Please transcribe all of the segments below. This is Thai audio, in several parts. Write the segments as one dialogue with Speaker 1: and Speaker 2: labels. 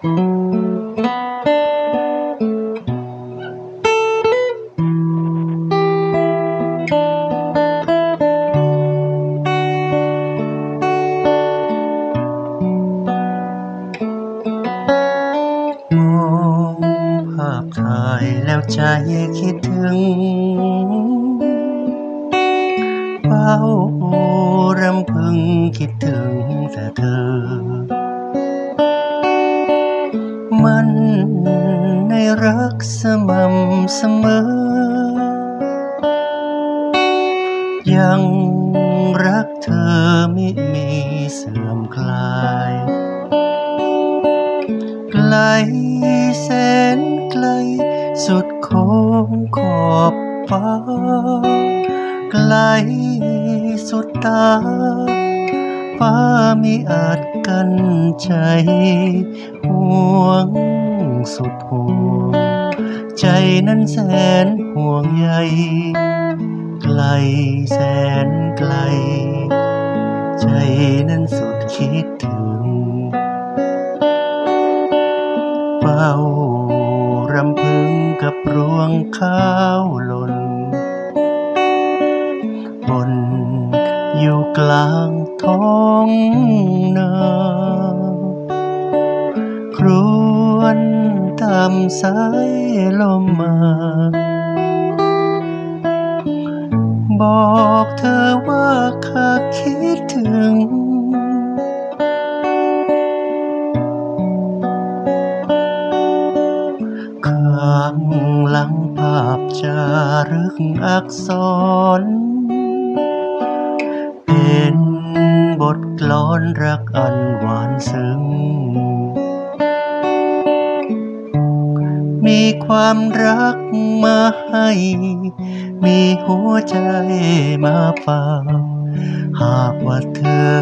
Speaker 1: แล้วใจคิดถึง เฝ้ารำพึงคิดถึงแต่เธอ มันในรักสม่ำเสมอ ยังรักเธอไม่มีเสื่อมคลายไกลแสนไกลสุดโค้งขอบฟ้า ไกลสุดตา ฟ้ามีอาจ กันใจห่วงสุดห่วง ใจนั้นแสนห่วงใยไกลแสนไกล ใจนั้นสุดคิดถึงเฝ้ารำพึงกับรวงข้าวหล่นบน อยู่กลางท้องนาครวนตามสายลมมา บอกเธอว่าข้าคิดถึงข้างหลังภาพจารึกอักษร บทกลอนรักอันหวานซึ้ง มีความรักมาให้ มีหัวใจมาฝากหากว่าเธอ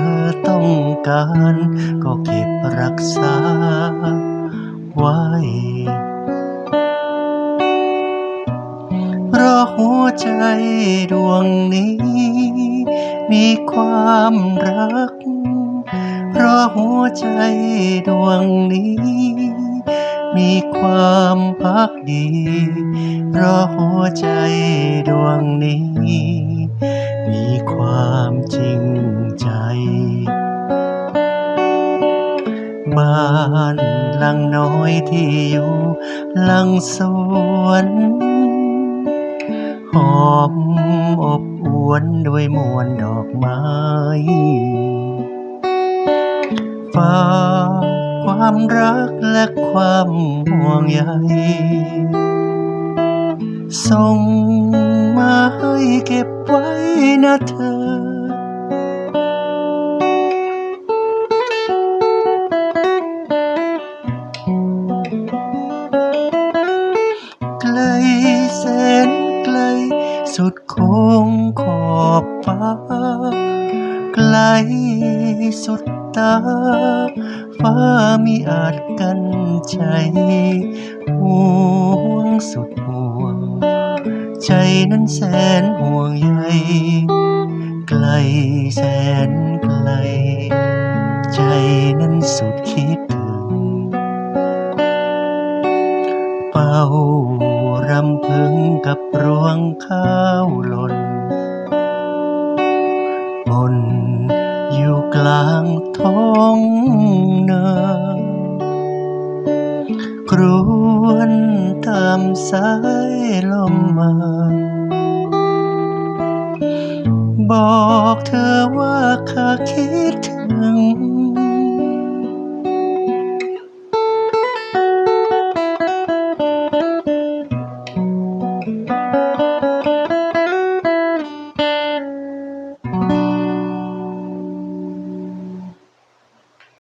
Speaker 1: ต้องการ ก็เก็บรักษาไว้เพราะหัวใจดวงนี้ มีความรัก เพราะหัวใจดวงนี้ มีความพักดี เพราะหัวใจดวงนี้ มีความจริงใจ บ้านหลังน้อยที่อยู่หลังสวน อมอบอวนด้วยมวลดอกไม้ ฝากความรักและความห่วงใยส่งมาให้เก็บไว้นะเธอ สุดคงขอบฟ้าไกลสุดตา ฟ้ามีอาจกันใจห่วงสุดห่วง ใจนั้นแสนห่วงใยไกลแสนไกล ใจนั้นสุดคิดถึงเฝ้า รำพึงกับรวงข้าวหล่นบนอยู่กลางท้องนาครวนตามสายลมมา บอกเธอว่าข้าคิดถึง